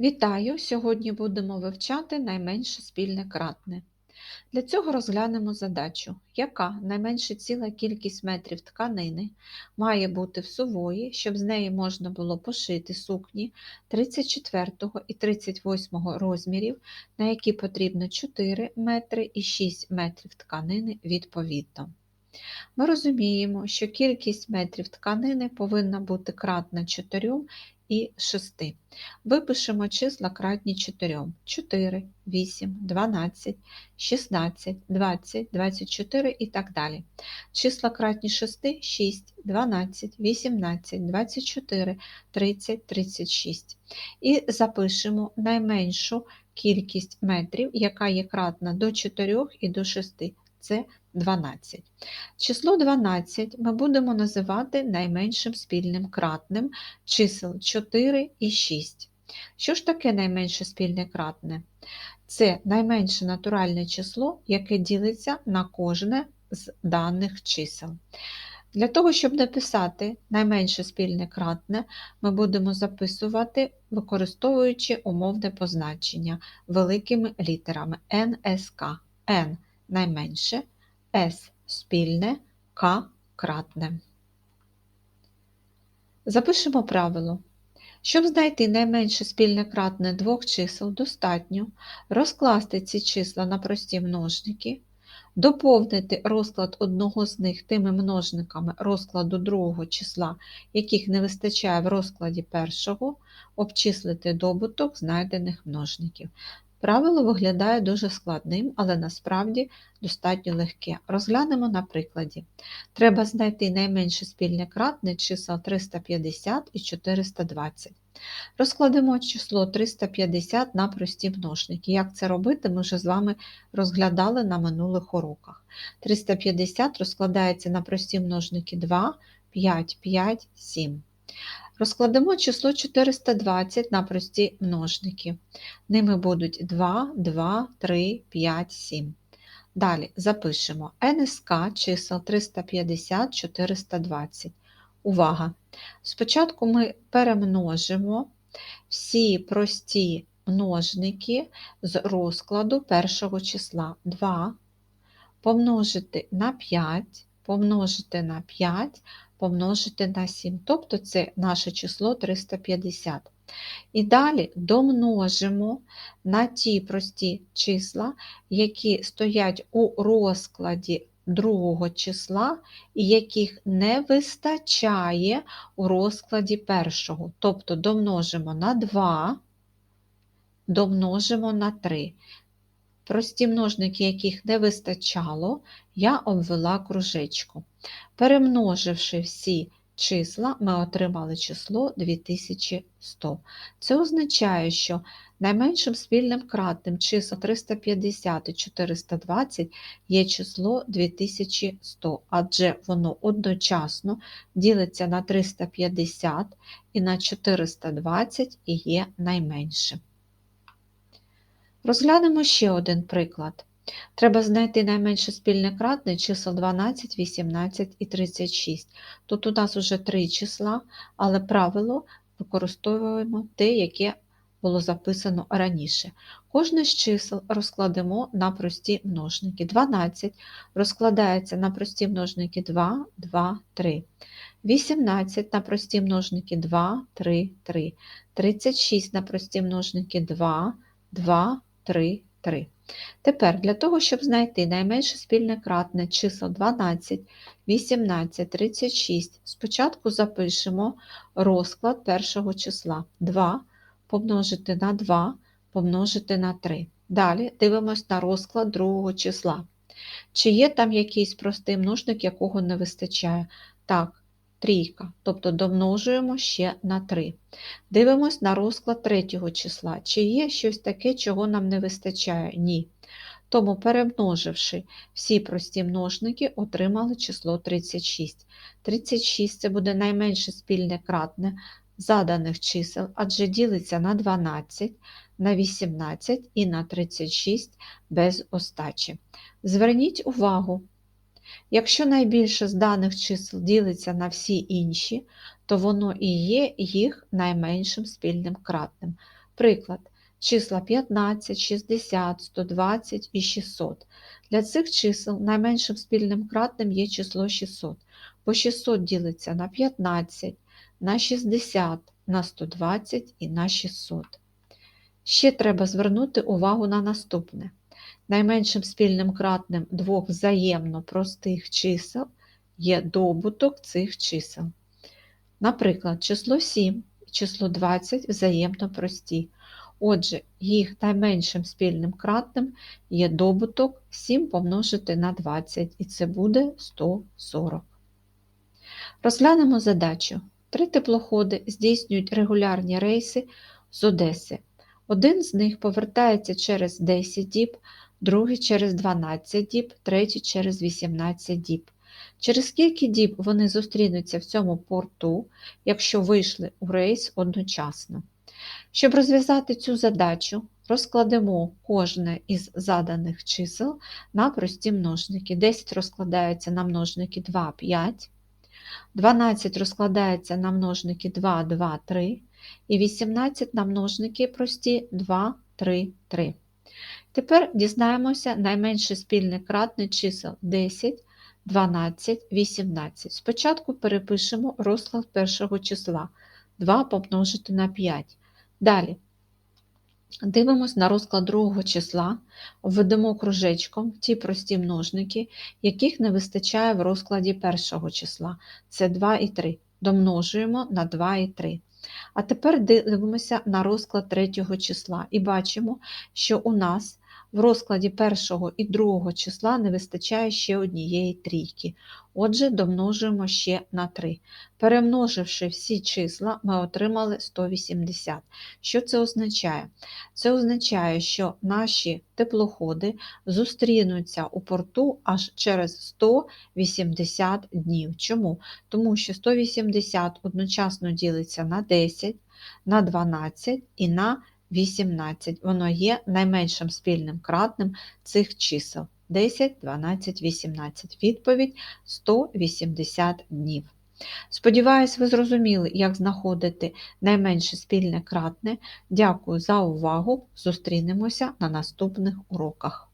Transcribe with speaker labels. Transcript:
Speaker 1: Вітаю! Сьогодні будемо вивчати найменше спільне кратне. Для цього розглянемо задачу, яка найменша ціла кількість метрів тканини має бути в сувої, щоб з неї можна було пошити сукні 34 і 38 розмірів, на які потрібно 4 метри і 6 метрів тканини відповідно. Ми розуміємо, що кількість метрів тканини повинна бути кратна 4 і 6. Випишемо числа кратні 4. 4, 8, 12, 16, 20, 24 і так далі. Числа кратні 6, 6, 12, 18, 24, 30, 36. І запишемо найменшу кількість метрів, яка є кратна до 4 і до 6. Це 12. Число 12 ми будемо називати найменшим спільним кратним чисел 4 і 6. Що ж таке найменше спільне кратне? Це найменше натуральне число, яке ділиться на кожне з даних чисел. Для того, щоб написати найменше спільне кратне, ми будемо записувати, використовуючи умовне позначення великими літерами НСК. N найменше, С спільне, К кратне. Запишемо правило. Щоб знайти найменше спільне кратне двох чисел, достатньо розкласти ці числа на прості множники, доповнити розклад одного з них тими множниками розкладу другого числа, яких не вистачає в розкладі першого, обчислити добуток знайдених множників. Правило виглядає дуже складним, але насправді достатньо легке. Розглянемо на прикладі. Треба знайти найменше спільне кратне чисел 350 і 420. Розкладемо число 350 на прості множники. Як це робити, ми вже з вами розглядали на минулих уроках. 350 розкладається на прості множники 2, 5, 5, 7. Розкладемо число 420 на прості множники. Ними будуть 2, 2, 3, 5, 7. Далі запишемо НСК чисел 350, 420. Увага! Спочатку ми перемножимо всі прості множники з розкладу першого числа 2 помножити на 5, помножити на 5, помножити на 7, тобто це наше число 350. І далі домножимо на ті прості числа, які стоять у розкладі другого числа, і яких не вистачає у розкладі першого. Тобто домножимо на 2, домножимо на 3. Прості множники, яких не вистачало, я обвела кружечку. Перемноживши всі числа, ми отримали число 2100. Це означає, що найменшим спільним кратним числа 350 і 420 є число 2100, адже воно одночасно ділиться на 350 і на 420 і є найменшим. Розглянемо ще один приклад. Треба знайти найменше спільне кратне чисел 12, 18 і 36. Тут у нас вже три числа, але правило використовуємо те, яке було записано раніше. Кожне з чисел розкладемо на прості множники. 12 розкладається на прості множники 2, 2, 3. 18 на прості множники 2, 3, 3. 36 на прості множники 2, 2, 3, 3. Тепер для того, щоб знайти найменше спільне кратне чисел 12, 18, 36, спочатку запишемо розклад першого числа 2 помножити на 2 помножити на 3. Далі дивимося на розклад другого числа. Чи є там якийсь простий множник, якого не вистачає? Так, трійка, тобто домножуємо ще на 3. Дивимось на розклад третього числа. Чи є щось таке, чого нам не вистачає? Ні. Тому, перемноживши всі прості множники, отримали число 36. 36 це буде найменше спільне кратне заданих чисел, адже ділиться на 12, на 18 і на 36 без остачі. Зверніть увагу, якщо найбільше з даних чисел ділиться на всі інші, то воно і є їх найменшим спільним кратним. Приклад. Числа 15, 60, 120 і 600. Для цих чисел найменшим спільним кратним є число 600, бо 600 ділиться на 15, на 60, на 120 і на 600. Ще треба звернути увагу на наступне. Найменшим спільним кратним двох взаємно простих чисел є добуток цих чисел. Наприклад, число 7 і число 20 взаємно прості. Отже, їх найменшим спільним кратним є добуток 7 помножити на 20, і це буде 140. Розглянемо задачу. Три теплоходи здійснюють регулярні рейси з Одеси. Один з них повертається через 10 діб, другий через 12 діб, третій через 18 діб. Через скільки діб вони зустрінуться в цьому порту, якщо вийшли у рейс одночасно? Щоб розв'язати цю задачу, розкладемо кожне із заданих чисел на прості множники. 10 розкладається на множники 2, 5, 12 розкладається на множники 2, 2, 3 і 18 на множники прості 2, 3, 3. Тепер дізнаємося найменше спільне кратне чисел 10, 12, 18. Спочатку перепишемо розклад першого числа 2 помножити на 5. Далі дивимось на розклад другого числа, введемо кружечком ті прості множники, яких не вистачає в розкладі першого числа. Це 2 і 3. Домножуємо на 2 і 3. А тепер дивимося на розклад третього числа і бачимо, що у нас в розкладі першого і другого числа не вистачає ще однієї трійки. Отже, домножуємо ще на 3. Перемноживши всі числа, ми отримали 180. Що це означає? Це означає, що наші теплоходи зустрінуться у порту аж через 180 днів. Чому? Тому що 180 одночасно ділиться на 10, на 12 і на 18. Воно є найменшим спільним кратним цих чисел. 10, 12, 18. Відповідь 180 днів. Сподіваюсь, ви зрозуміли, як знаходити найменше спільне кратне. Дякую за увагу. Зустрінемося на наступних уроках.